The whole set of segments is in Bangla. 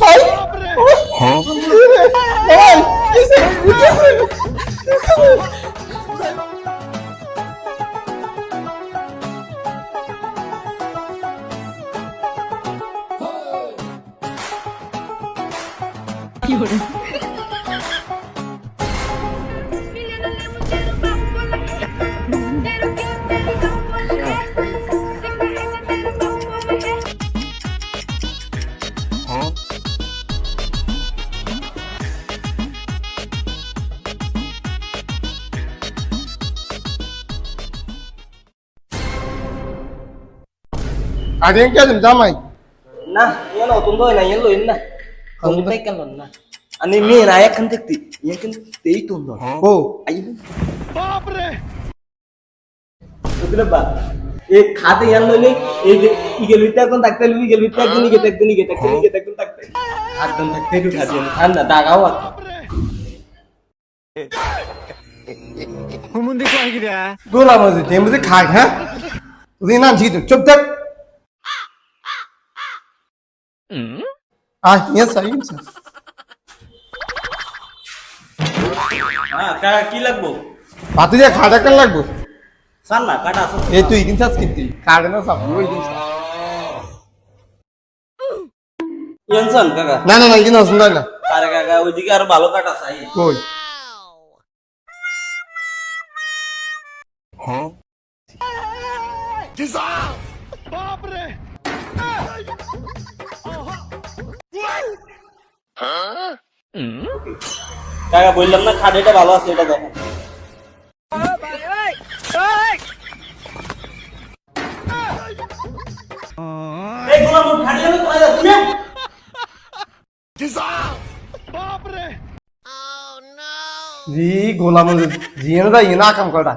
ভাই ভাই কে জামাই Nah, yan o, tundoy na, yan lo, yun na. Tuntay ka nun na. Ano yung may raya kan tikti? Yan kan tikti tundo. ও Ayun. Babre! Ito na ba? Eh, খাতে yan lo ni, eh, igel বিতে এখন থাকতে লবি, igel বিতে একদিন ইগে থাকতে আর। গোলা মসজিদ এমনি খাক হ্যাঁ হ্যাঁ, কাকা কি লাগবো? দিয়ে খাটা কেন লাগবো সার না, কাটা আসো। এই তুই দিন চাস কিন্তু খাটে না সব ওই দিন san, কাকা? না না না কিন্তু শুনতে না আরে কাকা, ওইদিকে আরও ভালো কাটা চাই। কই কাকা বললাম না খাটেটা ভালো আছে এটা দেখেন গোলাম খাটে না জি গোলা মসজিদ জি না ইনা কাম করা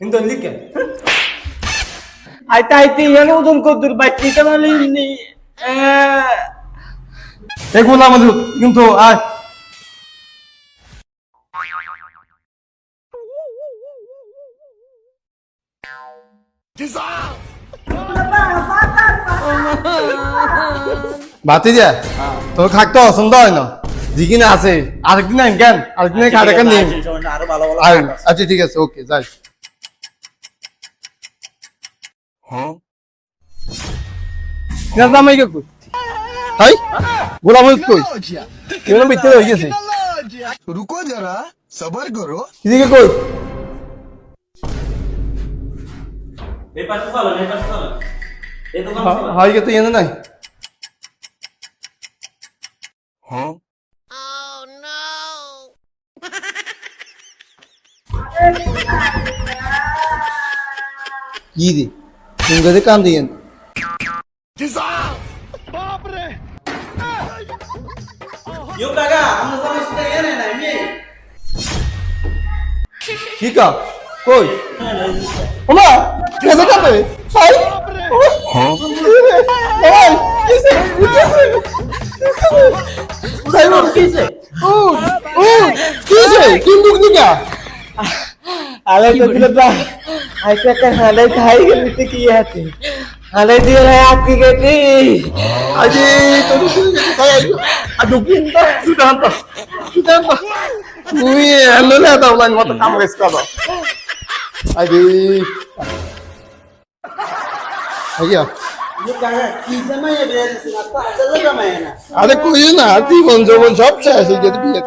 কিন্তু লিখে। আইতে আইতে ইয়ানে উদন কদ্দুর বাচ্চিটা মানে নি এই গোলা মসজিদ কিন্তু আয় বাতি দিয়া তোর খাকতে অসন্দ হয় না যেখানে আছে আরেকদিন আইন কেন আরেকদিন। আচ্ছা ঠিক আছে ওকে যাই হ্যাঁ জামাই কে কই হ্যাঁ। তাই গোলাম কই? কেমন বিতে হয়ে গেছে। রুকো যারা সবার করো। এদিকে কই? হাই গে তো এনে নাই? হ্যাঁ। কি রে? দিয়েন ইউ কাকা কি কা কই ওমা কেসে কাতে হাই হ্যাঁ কিসে সাইমন কিসে ও ও কিসে কিন দুক দিকা আলে তো দিলে বা আই কাকা হালে খাই গেলি তে কি আছে? হালে দিয়ে রে আকি গেতি আজি তো তাই আদু কিনটা সুদান্ত সুদান্ত উই এমলে দাও লাইন মত কাম গেছ কাদা আজি আইয়া না না আরে কই না জীবন যৌবন সব শেষ হয়ে গেছে বিয়ে